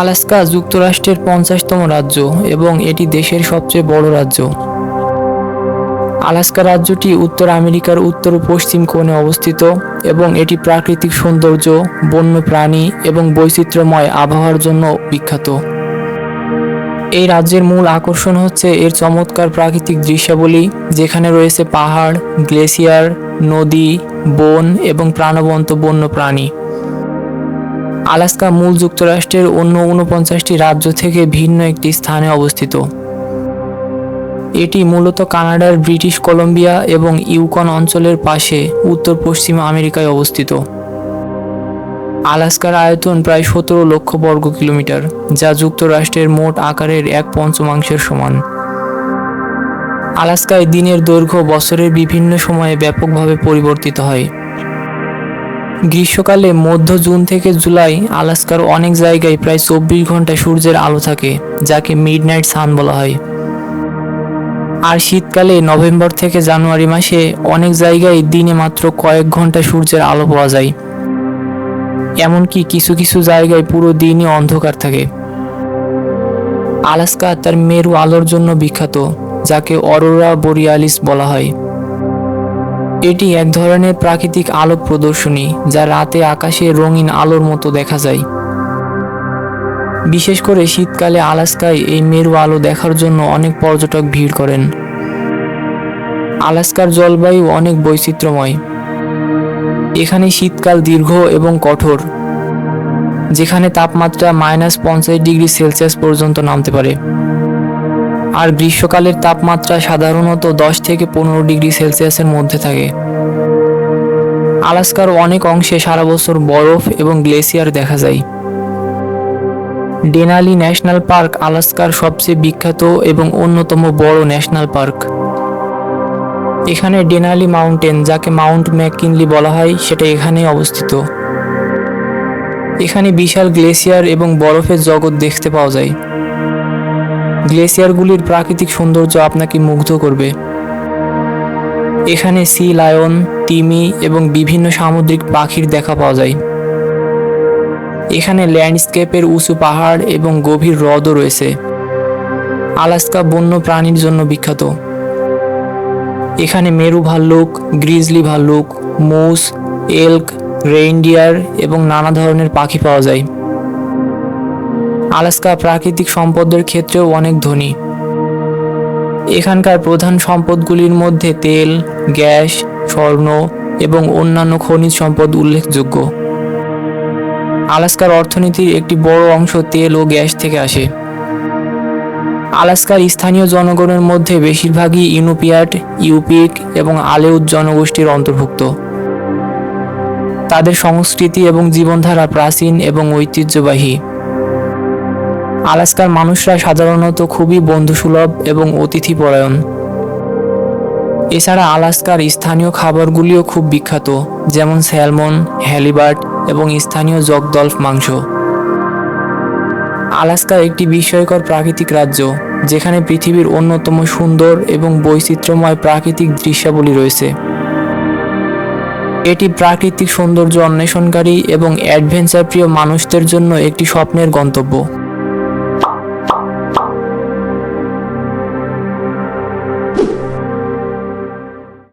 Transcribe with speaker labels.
Speaker 1: Alaska যুক্তরাষ্ট্রের পঞ্চাশতম রাজ্য এবং এটি দেশের সবচেয়ে বড় রাজ্য। আলাস্কা রাজ্যটি উত্তর আমেরিকার উত্তর পশ্চিম কোণে অবস্থিত এবং এটি প্রাকৃতিক সৌন্দর্য, বন্য প্রাণী এবং বৈচিত্র্যময় আবহাওয়ার জন্য বিখ্যাত। এই রাজ্যের মূল আকর্ষণ হচ্ছে এর চমৎকার প্রাকৃতিক দৃশ্যাবলী, যেখানে রয়েছে পাহাড় গ্লেসিয়ার নদী, বন এবং প্রাণবন্ত বন্য প্রাণী। আলাস্কা মূল যুক্তরাষ্ট্রের অন্য ঊনপঞ্চাশটি রাজ্য থেকে ভিন্ন একটি স্থানে অবস্থিত। এটি মূলত কানাডার ব্রিটিশ কলম্বিয়া এবং ইউকন অঞ্চলের পাশে উত্তর পশ্চিম আমেরিকায় অবস্থিত। আলাস্কার আয়তন প্রায় সতেরো লক্ষ বর্গ কিলোমিটার, যা যুক্তরাষ্ট্রের মোট আকারের এক পঞ্চমাংশের সমান। আলাস্কায় দিনের দৈর্ঘ্য বছরের বিভিন্ন সময়ে ব্যাপকভাবে পরিবর্তিত হয়। গ্রীষ্মকালে মধ্য জুন থেকে জুলাই আলাস্কার অনেক জায়গায় প্রায় চব্বিশ ঘণ্টা সূর্যের আলো থাকে, যাকে মিডনাইট সান বলা হয়। আর শীতকালে নভেম্বর থেকে জানুয়ারি মাসে অনেক জায়গায় দিনে মাত্র কয়েক ঘণ্টা সূর্যের আলো পাওয়া যায়। এমনকি কিছু কিছু জায়গায় পুরো দিনই অন্ধকার থাকে। আলাস্কা তার মেরু আলোর জন্য বিখ্যাত, যাকে অরোরা বোরিয়ালিস বলা হয়। এটি এক ধরনের প্রাকৃতিক আলোক প্রদর্শনী যা রাতে আকাশে রঙিন আলোর মতো দেখা যায়। বিশেষ করে শীতকালে আলাস্কায় এই মেরু আলো দেখার জন্য অনেক পর্যটক ভিড় করেন। আলাস্কার জলবায়ু অনেক বৈচিত্র্যময়। এখানে শীতকাল দীর্ঘ এবং কঠোর, যেখানে তাপমাত্রা মাইনাস পঞ্চাশ ডিগ্রি সেলসিয়াস পর্যন্ত নামতে পারে। আর গ্রীষ্মকালের তাপমাত্রা সাধারণত দশ থেকে পনেরো ডিগ্রি সেলসিয়াসের মধ্যে থাকে। আলাস্কার অনেক অংশে সারা বছর বরফ এবং গ্লেসিয়ার দেখা যায়। ডেনালি ন্যাশনাল পার্ক আলাস্কার সবচেয়ে বিখ্যাত এবং অন্যতম বড় ন্যাশনাল পার্ক। এখানে ডেনালি মাউন্টেন, যাকে মাউন্ট ম্যাককিনলি বলা হয়, সেটা এখানেই অবস্থিত। এখানে বিশাল গ্লেসিয়ার এবং বরফের জগৎ দেখতে পাওয়া যায়। গ্লেসিয়ারগুলির প্রাকৃতিক সৌন্দর্য আপনাকে মুগ্ধ করবে। এখানে সি লায়ন, তিমি এবং বিভিন্ন সামুদ্রিক পাখির দেখা পাওয়া যায়। এখানে ল্যান্ডস্কেপের উঁচু পাহাড় এবং গভীর হ্রদও রয়েছে। আলাস্কা বন্য প্রাণীর জন্য বিখ্যাত। এখানে মেরু ভাল্লুক, গ্রিজলি ভাল্লুক, মুস, এল্ক, রেইনডিয়ার এবং নানা ধরনের পাখি পাওয়া যায়। আলাস্কা প্রাকৃতিক সম্পদের ক্ষেত্রেও অনেক ধনী। এখানকার প্রধান সম্পদগুলির মধ্যে তেল, গ্যাস, স্বর্ণ এবং অন্যান্য খনিজ সম্পদ উল্লেখযোগ্য। আলাস্কার অর্থনীতির একটি বড় অংশ তেল ও গ্যাস থেকে আসে। আলাস্কার স্থানীয় জনগণের মধ্যে বেশিরভাগই ইউনুপিয়াট ইউপিক এবং আলেউদ জনগোষ্ঠীর অন্তর্ভুক্ত। তাদের সংস্কৃতি এবং জীবনধারা প্রাচীন এবং ঐতিহ্যবাহী। আলাস্কার মানুষরা সাধারণত খুবই বন্ধুসুলভ এবং অতিথিপরায়ণ। এছাড়া আলাস্কার স্থানীয় খাবারগুলিও খুব বিখ্যাত, যেমন স্যালমন, হ্যালিবার্ট এবং স্থানীয় জগদল্ফ মাংস। আলাস্কা একটি বিস্ময়কর প্রাকৃতিক রাজ্য, যেখানে পৃথিবীর অন্যতম সুন্দর এবং বৈচিত্র্যময় প্রাকৃতিক দৃশ্যাবলী রয়েছে। এটি প্রাকৃতিক সৌন্দর্য অন্বেষণকারী এবং অ্যাডভেঞ্চার প্রিয় মানুষদের জন্য একটি স্বপ্নের গন্তব্য।